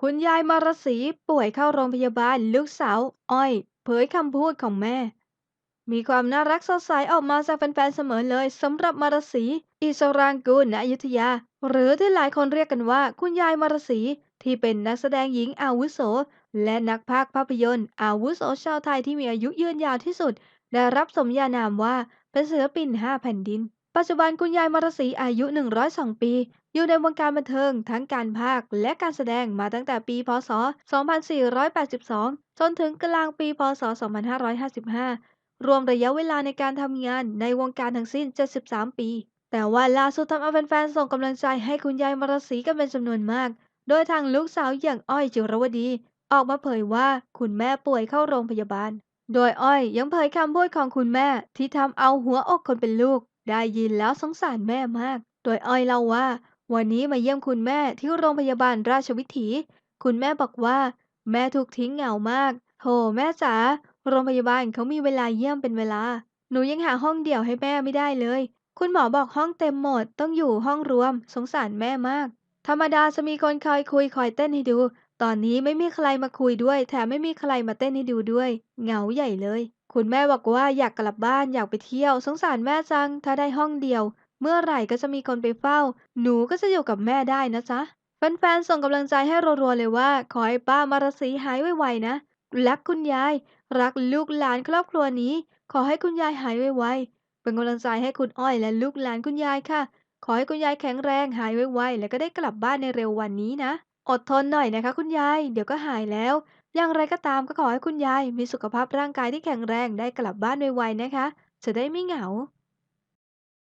คุณยายมารสีป่วยเข้าโรงพยาบาลลูกสาว อ้อย เผยคำพูดของแม่ มีความน่ารักสดใสออกมาจากแฟนๆเสมอเลยสำหรับมารสี อิสรางกูลณอยุธยา หรือที่หลายคนเรียกกันว่า คุณยายมารสีที่เป็นนักแสดงหญิงอาวุโส และนักพากย์ภาพยนตร์อาวุโสชาวไทยที่มีอายุยืนยาวที่สุด ได้รับสมญานามว่าเป็นศิลปินห้าแผ่นดิน ปัจจุบันคุณยายมารสีอายุ 102 ปี อยู่ในวงการบันเทิงทั้งการพากย์และการแสดงมาตั้งแต่ปี พศ 2482 จนถึงกลางปี พศ 2555 รวมระยะเวลาในการทำงานในวงการทั้งสิ้น 73 ปี แต่ว่าล่าสุดทำเอาแฟนๆ ส่งกำลังใจให้คุณยายมารสีกันเป็นจำนวนมาก โดยทางลูกสาวอย่างอ้อยจิรวดี ออกมาเผยว่าคุณแม่ป่วยเข้าโรงพยาบาล โดยอ้อยยังเผยคำพูดของคุณแม่ที่ทำเอาหัวอกคนเป็นลูก ได้ยินแล้วสงสารแม่มาก โดยอ้อยเล่าว่า วันนี้มาเยี่ยมคุณแม่ที่โรงพยาบาลราชวิถี คุณแม่บอกว่า แม่ถูกทิ้งเหงามากโธ่แม่จ๋าโรงพยาบาลเขามีเวลาเยี่ยมเป็นเวลา หนูยังหาห้องเดี่ยวให้แม่ไม่ได้เลย คุณหมอบอกห้องเต็มหมด ต้องอยู่ห้องรวม สงสารแม่มาก ธรรมดาจะมีคนคอยคุยคอยเต้นให้ดู ตอนนี้ไม่มีใครมาคุยด้วย แถมไม่มีใครมาเต้นให้ดูด้วย เหงาใหญ่เลย คุณแม่บอกว่าอยากกลับบ้านอยากไปเที่ยว สงสารแม่จัง ถ้าได้ห้องเดียว เมื่อไหร่ก็จะมีคนไปเฝ้า หนูก็จะอยู่กับแม่ได้นะจ๊ะแฟนๆส่งกำลังใจให้รัวๆเลยว่า ขอให้ป้ามารสีหายไวๆนะรักคุณยาย รักลูกหลานครอบครัวนี้ ขอให้คุณยายหายไวๆเป็นกำลังใจให้คุณอ้อยและลูกหลานคุณยายค่ะ ขอให้คุณยายแข็งแรงหายไวๆและก็ได้กลับบ้านในเร็ววันนี้นะ อดทนหน่อยนะคะ คุณยาย เดี๋ยวก็หายแล้ว อย่างไรก็ตามก็ขอให้คุณยายมีสุขภาพร่างกายที่แข็งแรงได้กลับบ้านไวๆนะคะ จะได้ไม่เหงา